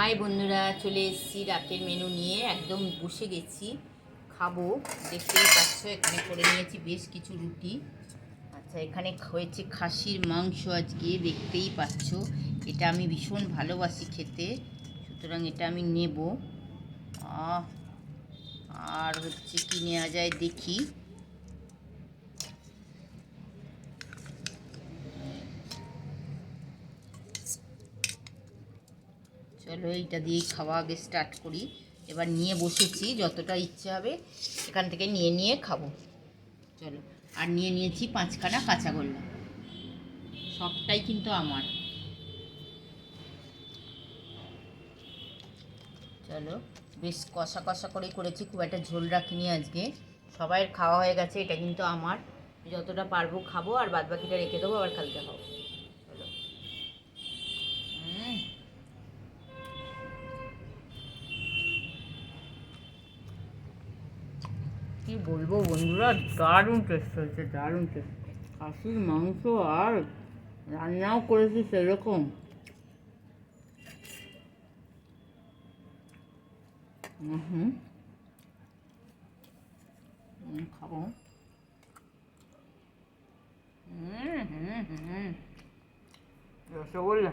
High বন্ধুরা, চলে এসেছি রাতের মেনু নিয়ে। একদম বসে গেছি। খাব। দেখতেই পাচ্ছ, এখানে করে নিয়েছি বেশ কিছু রুটি। আচ্ছা এখানে হয়েছে খাসির মাংস আজকে, দেখতেই পাচ্ছ। এটা আমি ভীষণ ভালোবাসি খেতে। সুতরাং এটা আমি নেব। আর হচ্ছে কি নেওয়া যায় দেখি। চলো এইটা দিয়েই খাওয়া আগে স্টার্ট করি। এবার নিয়ে বসেছি, যতটা ইচ্ছে হবে এখান থেকে নিয়ে নিয়ে খাব। চলো, আর নিয়ে নিয়েছি পাঁচখানা কাঁচাগোল্লা সবটাই কিন্তু আমার। চলো, বেশ কষা কষা করেই করেছি, খুব একটা ঝোল রাখিনি আজকে। সবাইয়ের খাওয়া হয়ে গেছে, এটা কিন্তু আমার। যতটা পারব খাব, আর বাদ বাকিটা রেখে দেবো, আবার কালকে খাব। কি বলব বন্ধুরা? দারুণ টেস্ট হয়েছে, দারুণ টেস্ট খাসির মাংস আর রান্নাও করেছি সেরকম। হুম খাব রসগোল্লা।